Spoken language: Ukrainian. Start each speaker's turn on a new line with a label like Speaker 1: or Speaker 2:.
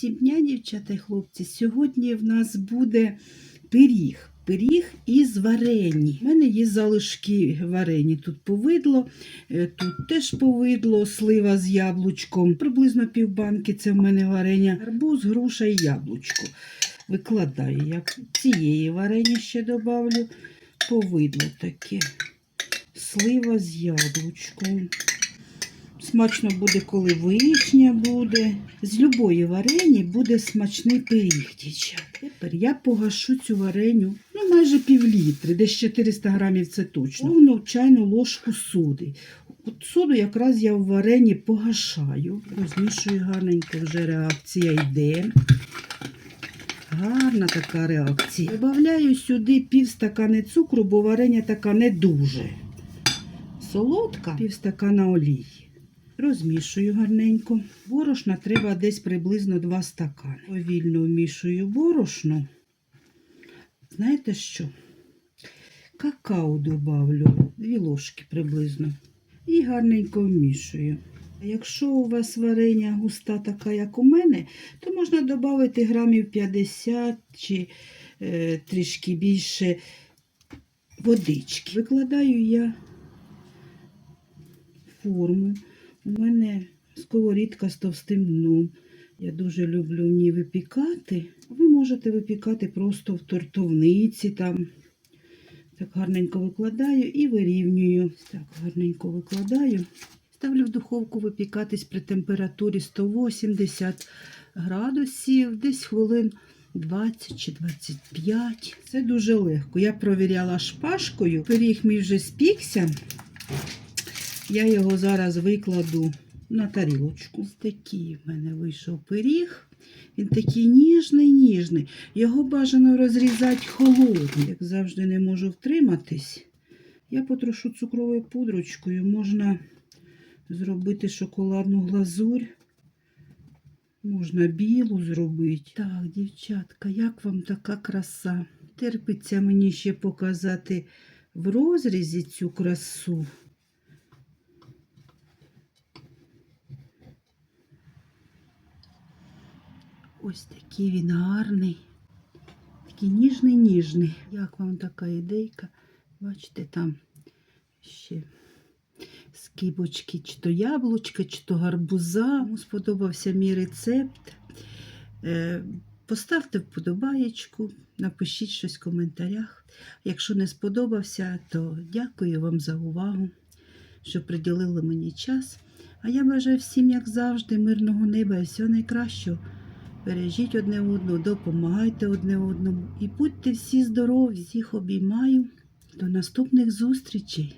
Speaker 1: Всім дня, дівчата і хлопці. Сьогодні в нас буде пиріг. Пиріг із варені. У мене є залишки варені. Тут повидло, е, тут теж повидло, слива з яблучком. Приблизно півбанки це в мене варення. Арбуз, груша і яблучко. Викладаю. Я цієї варені ще добавлю. Повидло таке. Слива з яблучком. Смачно буде, коли вишня буде. З любої варені буде смачний пиріг, дівчата. Тепер я погашу цю вареню, ну майже пів літри, десь 400 грамів це точно. Повну чайну ложку соди. От соду якраз я в варені погашаю. Розмішую гарненько, вже реакція йде. Гарна така реакція. Добавляю сюди пів стакани цукру, бо варення така не дуже. Солодка, пів стакана олії. Розмішую гарненько. Борошна треба десь приблизно 2 стакани. Повільно вмішую борошно. Знаєте що? Какао добавлю, 2 ложки приблизно. І гарненько вмішую. Якщо у вас варення густа така, як у мене, то можна додати грамів 50 чи е, трішки більше водички. Викладаю я форму. У мене сковорідка з товстим дном. Я дуже люблю в ній випікати. Ви можете випікати просто в тортовниці. там. Так гарненько викладаю і вирівнюю. Так гарненько викладаю. Ставлю в духовку випікатись при температурі 180 градусів, десь хвилин 20 чи 25. Це дуже легко. Я провіряла шпажкою. Пиріг мій вже спікся. Я його зараз викладу на тарілочку. Ось такий в мене вийшов пиріг. Він такий ніжний, ніжний. Його бажано розрізати холодним. Як завжди не можу втриматись. Я потрошу цукровою пудрочкою. Можна зробити шоколадну глазурь. Можна білу зробити. Так, дівчатка, як вам така краса? Терпиться мені ще показати в розрізі цю красу. Ось такий він гарний. Такий ніжний, ніжний. Як вам така ідейка? Бачите, там ще скибочки, чи то яблучка, чи то гарбуза. Кому сподобався мій рецепт. Е, Поставте вподобаєчку, напишіть щось в коментарях. Якщо не сподобався, то дякую вам за увагу, що приділили мені час. А я бажаю всім, як завжди, мирного неба і всього найкращого. Бережіть одне одного, допомагайте одне одному і будьте всі здорові, всіх обіймаю. До наступних зустрічей!